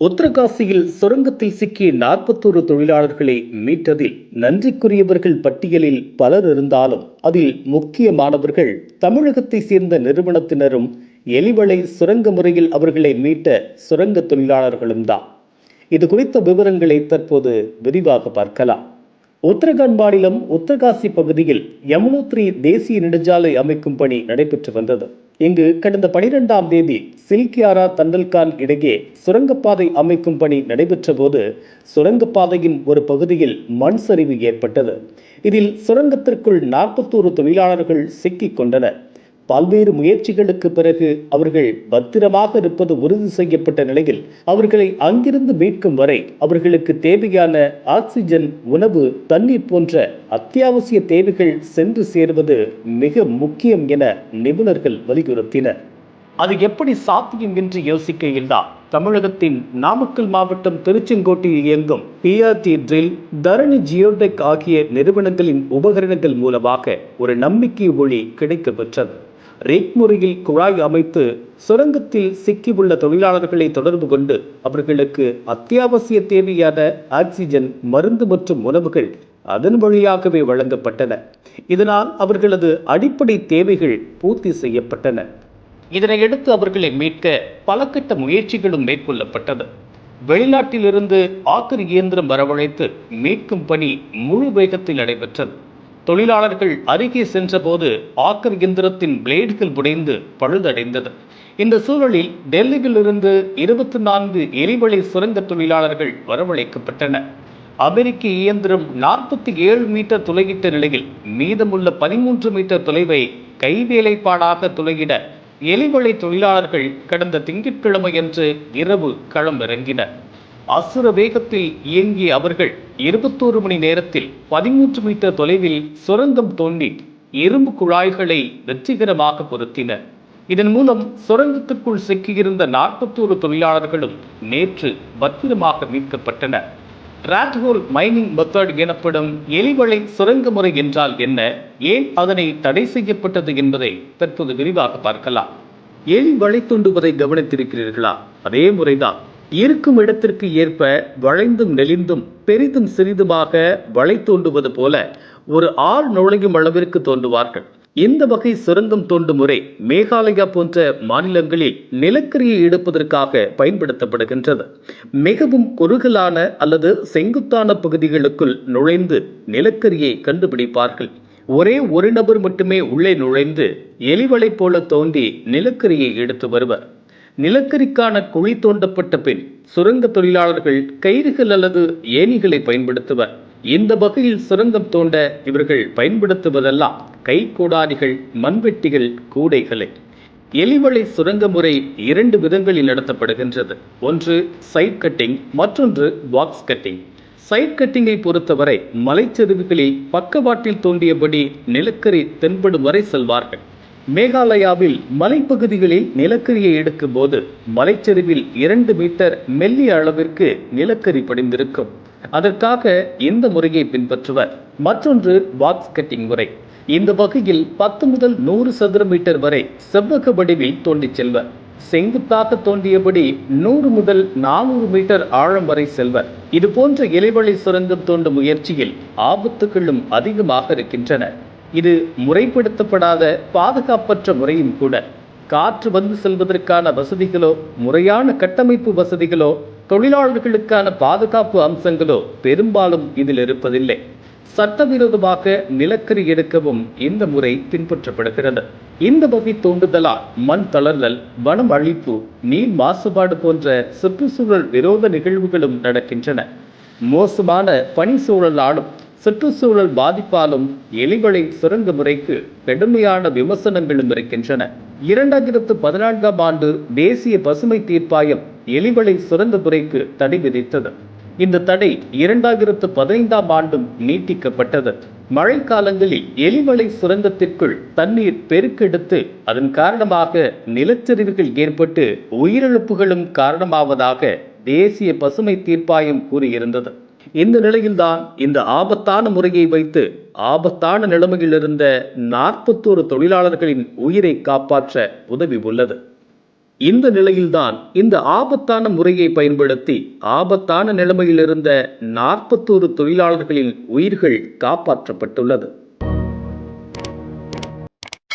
உத்தரகாசியில் சுரங்கத்தில் சிக்கிய நாற்பத்தோரு தொழிலாளர்களை மீட்டதில் நன்றிக்குரியவர்கள் பட்டியலில் பலர் இருந்தாலும் அதில் முக்கியமானவர்கள் தமிழகத்தை சேர்ந்த நிறுவனத்தினரும் எலிவளை சுரங்க முறையில் அவர்களை மீட்ட சுரங்க தொழிலாளர்களும் தான் இது குறித்த விவரங்களை தற்போது விரிவாக பார்க்கலாம். உத்தரகாண்ட் மாநிலம் உத்தரகாசி பகுதியில் யமுனோத்ரி தேசிய நெடுஞ்சாலை அமைக்கும் பணி நடைபெற்று வந்தது. இங்கு கடந்த பனிரெண்டாம் தேதி சில்கியாரா தண்டல்கான் இடையே சுரங்கப்பாதை அமைக்கும் பணி நடைபெற்ற போது சுரங்கப்பாதையின் ஒரு பகுதியில் மண் சரிவு ஏற்பட்டது. இதில் சுரங்கத்திற்குள் நாற்பத்தோரு தொழிலாளர்கள் சிக்கிக் கொண்டனர். பல்வேறு முயற்சிகளுக்கு பிறகு அவர்கள் பத்திரமாக இருப்பது உறுதி செய்யப்பட்ட நிலையில் அவர்களை அங்கிருந்து மீட்கும் வரை அவர்களுக்கு தேவையான ஆக்சிஜன் உணவு தண்ணீர் போன்ற அத்தியாவசிய தேவைகள் சென்று சேருவது மிக முக்கியம் என நிபுணர்கள் வலியுறுத்தினர். அது எப்படி சாத்தியம் என்று யோசிக்கையில்தான். தமிழகத்தின் நாமக்கல் மாவட்டம் திருச்செங்கோட்டில் இயங்கும் பிஆர்டி ட்ரில் தரணி ஜியோடெக் ஆகிய நிறுவனங்களின் உபகரணங்கள் மூலமாக ஒரு நம்பிக்கை ஒளி கிடைக்கப்பெற்றது. ரேட் முறையில் குழாய் அமைத்து சுரங்கத்தில் சிக்கியுள்ள தொழிலாளர்களை தொடர்பு கொண்டு அவர்களுக்கு அத்தியாவசிய தேவையான ஆக்சிஜன் மருந்து மற்றும் உணவுகள் அதன் வழியாகவே வழங்கப்பட்டன. இதனால் அவர்களது அடிப்படை தேவைகள் பூர்த்தி செய்யப்பட்டன. இதனையடுத்து அவர்களை மீட்க பல கட்ட முயற்சிகளும் மேற்கொள்ளப்பட்டது. வெளிநாட்டிலிருந்து ஆக்கர் இயந்திரம் வரவழைத்து மீட்கும் பணி முழு வேகத்தில் நடைபெற்றது. தொழிலாளர்கள் அருகே சென்றபோது ஆக்கர் இயந்திரத்தின் பிளேடுகள் உடைந்து பழுதடைந்தது. இந்த சூழலில் டெல்லியிலிருந்து இருபத்தி நான்கு எரிவளை சுரங்க தொழிலாளர்கள் வரவழைக்கப்பட்டனர் அமெரிக்க இயந்திரம் நாற்பத்தி ஏழு மீட்டர் துளையிட்ட நிலையில் மீதமுள்ள பதிமூன்று மீட்டர் தொலைவை கைவேலைப்பாடாக துளையிட எலிவளை தொழிலாளர்கள் கடந்த திங்கட்கிழமையன்று இரவு களமிறங்கினர். அசுர வேகத்தில் இயங்கிய அவர்கள் இருபத்தோரு மணி நேரத்தில் பதிமூன்று மீட்டர் தொலைவில் சுரங்கம் தோண்டி இரும்பு குழாய்களை வெற்றிகரமாக பொருத்தினர். இதன் மூலம் சுரங்கத்துக்குள் சிக்கியிருந்த நாற்பத்தோரு தொழிலாளர்களும் நேற்று பத்திரமாக மீட்கப்பட்டனர். ராட்ஹோல் மைனிங் மெத்தட் எனப்படும் எலிவளை சுரங்க முறை என்றால் என்ன? ஏன் அதனை தடை செய்யப்பட்டது என்பதை தற்போது விரிவாக பார்க்கலாம். எலி வளை தூண்டுவதை கவனித்திருக்கிறீர்களா? அதே முறைதான். இருக்கும் இடத்திற்கு ஏற்ப வளைந்தும் நெளிந்தும் பெரிதும் சிறிதுமாக வளை தோண்டுவது போல ஒரு ஆள் நுழையும் அளவிற்கு தோண்டுவார்கள். இந்த வகை சுரங்கம் தோண்டும் முறை மேகாலயா போன்ற மாநிலங்களில் நிலக்கரியை எடுப்பதற்காக பயன்படுத்தப்படுகின்றது. மிகவும் குறுகலான அல்லது செங்குத்தான பகுதிகளுக்குள் நுழைந்து நிலக்கரியை கண்டுபிடிப்பார்கள். ஒரே ஒரு நபர் மட்டுமே உள்ளே நுழைந்து எலிவளை போல தோண்டி நிலக்கரியை எடுத்து வருவர். நிலக்கரிக்கான குழி தோண்டப்பட்ட பின் சுரங்க தொழிலாளர்கள் கயிறுகள் அல்லது ஏணிகளை பயன்படுத்துவர். இந்த வகையில் சுரங்கம் தோண்ட இவர்கள் பயன்படுத்துவதெல்லாம் கைக்கோடாரிகள் மண்வெட்டிகள் கூடைகளை. எலிவளை சுரங்க முறை இரண்டு விதங்களில் நடத்தப்படுகின்றது. ஒன்று சைட் கட்டிங் மற்றொன்று பாக்ஸ் கட்டிங் சைட் கட்டிங்கை பொறுத்தவரை மலைச்சரிவுகளில் பக்கவாட்டில் தோண்டியபடி நிலக்கரி தென்படும் வரை செல்வார்கள். மேகாலயாவில் மலைப்பகுதிகளில் நிலக்கரியை எடுக்கும் போது மலைச்சரிவில் இரண்டு மீட்டர் மெல்லிய அளவிற்கு நிலக்கரி படிந்திருக்கும். அதற்காக இந்த முறையை பின்பற்றுவர். மற்றொன்று பாக்ஸ் கட்டிங் முறை. இந்த வகையில் பத்து முதல் நூறு சதுர மீட்டர் வரை செவ்வக வடிவில் தோண்டி செல்வர். செங்குத்தாக தோண்டியபடி நூறு முதல் நானூறு மீட்டர் ஆழம் வரை செல்வர். இது போன்ற இலைவழி சுரங்கம் தோண்டும் முயற்சியில் ஆபத்துகளும் அதிகமாக இருக்கின்றன. இது முறைப்படுத்தப்படாத பாதுகாப்பற்ற முறையும் கூட. காற்று வந்து செல்வதற்கான வசதிகளோ முறையான கட்டமைப்பு வசதிகளோ தொழிலாளர்களுக்கான பாதுகாப்பு அம்சங்களோ பெரும்பாலும் இதில் இருப்பதில்லை. சட்டவிரோதமாக நிலக்கரி எடுக்கவும் இந்த முறை பின்பற்றப்படுகிறது. இந்த வகை தூண்டுதலால் மண் தளர்தல் வனம் அழிப்பு நீர் மாசுபாடு போன்ற சுற்றுச்சூழல் விரோத நிகழ்வுகளும் நடக்கின்றன. மோசமான பனி சூழலாலும் சுற்றுச்சூழல் பாதிப்பாலும் எலிகளை சுரங்க முறைக்கு கடுமையான விமர்சனங்களும் இருக்கின்றன. இரண்டாயிரத்து பதினான்காம் ஆண்டு தேசிய பசுமை தீர்ப்பாயம் எலிகளை சுரங்க துறைக்கு தடை விதித்தது. இந்த தடை இரண்டாயிரத்து பதினைந்தாம் ஆண்டும் நீட்டிக்கப்பட்டது. மழைக்காலங்களில் எலிமலை சுரங்கத்திற்குள் தண்ணீர் பெருக்கெடுத்து அதன் காரணமாக நிலச்சரிவுகள் ஏற்பட்டு உயிரிழப்புகளும் காரணமாவதாக தேசிய பசுமை தீர்ப்பாயம் கூறியிருந்தது. இந்த நிலையில்தான் இந்த ஆபத்தான முறையை வைத்து ஆபத்தான நிலைமையில் இருந்த நாற்பத்தோரு தொழிலாளர்களின் உயிரை காப்பாற்ற உதவி உள்ளது. இந்த நிலையில்தான் இந்த ஆபத்தான முறையை பயன்படுத்தி ஆபத்தான நிலைமையில் இருந்த நாற்பத்தோரு தொழிலாளர்களின் உயிர்கள் காப்பாற்றப்பட்டுள்ளது.